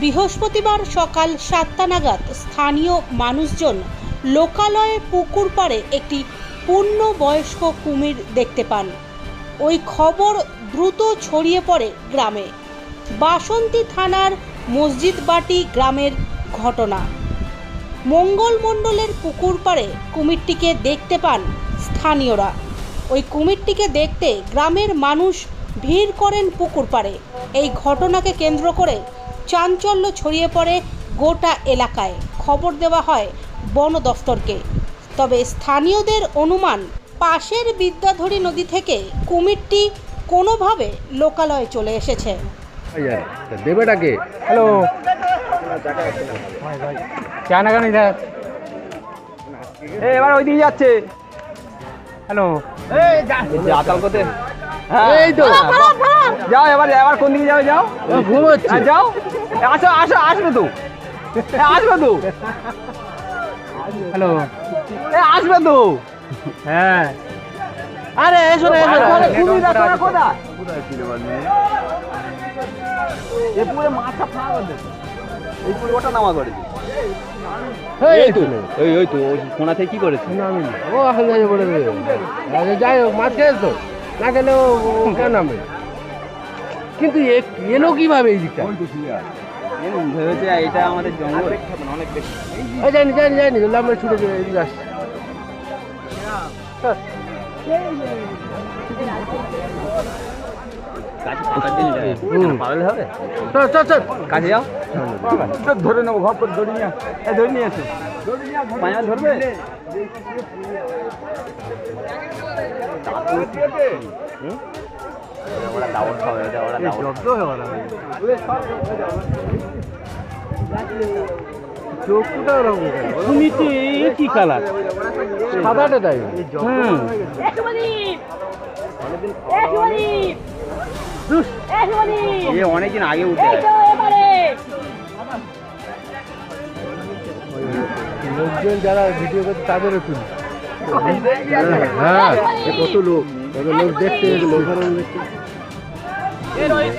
বৃহস্পতিবার সকাল সাতটা নাগাদ স্থানীয় মানুষজন লোকালয়ে পুকুর পাড়ে একটি পূর্ণবয়স্ক কুমির দেখতে পান। ওই খবর দ্রুত ছড়িয়ে পড়ে গ্রামে। বাসন্তী থানার মসজিদবাটি গ্রামের ঘটনা। মঙ্গল মণ্ডলের পুকুর পাড়ে কুমিরটিকে দেখতে পান স্থানীয়রা। ওই কুমিরটিকে দেখতে গ্রামের মানুষ ভিড় করেন পুকুর পাড়ে। এই ঘটনাকে কেন্দ্র করে চাঞ্চল্য ছড়িয়ে পড়ে গোটা এলাকায়। খবর দেওয়া হয় বন দফতরকে। তবে স্থানীয়দের অনুমান পাশের বিদ্যাধরী নদী থেকে কুমিরটি কোনোভাবে লোকালয়ে চলে এসেছে। দেবেটাকে। হ্যালো। কেন কেন ইধার এবার ওই দিকে যাচ্ছে। হ্যালো। আকাল কোতে এই তো। যাও এবার এবার কোন দিকে যাবে যাও। হ্যাঁ, যাও। এ, আসো আসো আসবে তো। আসবে তো। হ্যালো। আসবে তো। হ্যাঁ। আরে এসো না এসো না আরে, কুমির দেখো না কোথায়? এ পুরো মাথা ফাঁকা করে এই পুরো ওটা নামা করেছে এই তো। ওই ওই তো। ওই কোনা থেকে কি করেছে? নামি ও বলে আচ্ছা, যাই হোক মাছ খেয়েছ? না খেলে ও ও কেন নামবে? কিন্তু এ- এলো কীভাবে এই দিকটা? ভেবেছে এটা আমাদের জঙ্গল? অনেক বেশি আমরা ছুটে এদিকে আসছি চল কাছে যাও। ধরে নেব ঘর করে ধরে নিয়ে ধরে নিয়ে পাঁয়া ধরবে? হুম? ওরা দাওয়াত খাবে, ওটা ওরা দাওয়াত চোখটা ওরকম কেন? কুমিরটি কি কালার সাদাটা তাই হুম এ অনেকদিন আগে উঠে গেছে। লোকজন যারা ভিডিও করছে তাদেরও তুলি হ্যাঁ এ কত লোক কত লোক দেখতে লোক দেখতে Doei.